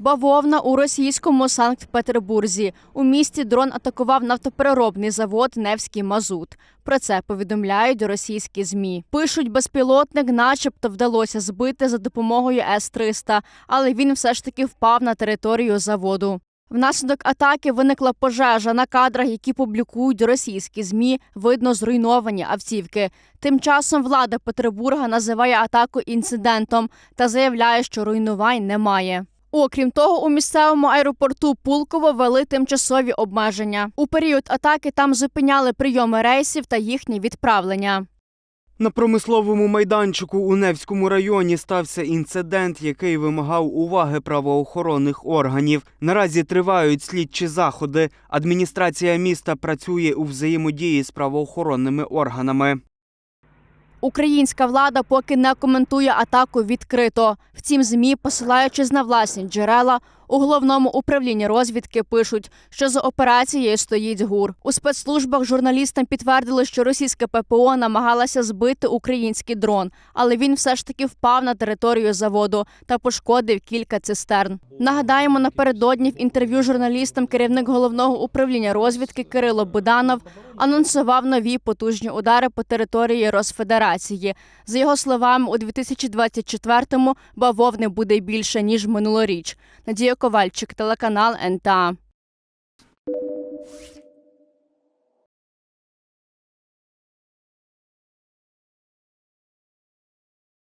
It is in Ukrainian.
Бавовна у російському Санкт-Петербурзі. У місті дрон атакував нафтопереробний завод Невський Мазут. Про це повідомляють російські змі. Пишуть, безпілотник, начебто, вдалося збити за допомогою С-300, але він все ж таки впав на територію заводу. Внаслідок атаки виникла пожежа на кадрах, які публікують російські змі. Видно зруйновані автівки. Тим часом влада Петербурга називає атаку інцидентом та заявляє, що руйнувань немає. Окрім того, у місцевому аеропорту Пулково ввели тимчасові обмеження. У період атаки там зупиняли прийоми рейсів та їхнє відправлення. На промисловому майданчику у Невському районі стався інцидент, який вимагав уваги правоохоронних органів. Наразі тривають слідчі заходи. Адміністрація міста працює у взаємодії з правоохоронними органами. Українська влада поки не коментує атаку відкрито. Втім, змі, посилаючись на власні джерела, у головному управлінні розвідки пишуть, що за операцією стоїть гур. У спецслужбах журналістам підтвердили, що російське ППО намагалося збити український дрон, але він все ж таки впав на територію заводу та пошкодив кілька цистерн. Нагадаємо, напередодні в інтерв'ю журналістам керівник головного управління розвідки Кирило Буданов анонсував нові потужні удари по території Росфедерації. За його словами, у 2024-му бавовни буде більше ніж минулоріч. Надія Ковальчик, телеканал НТА.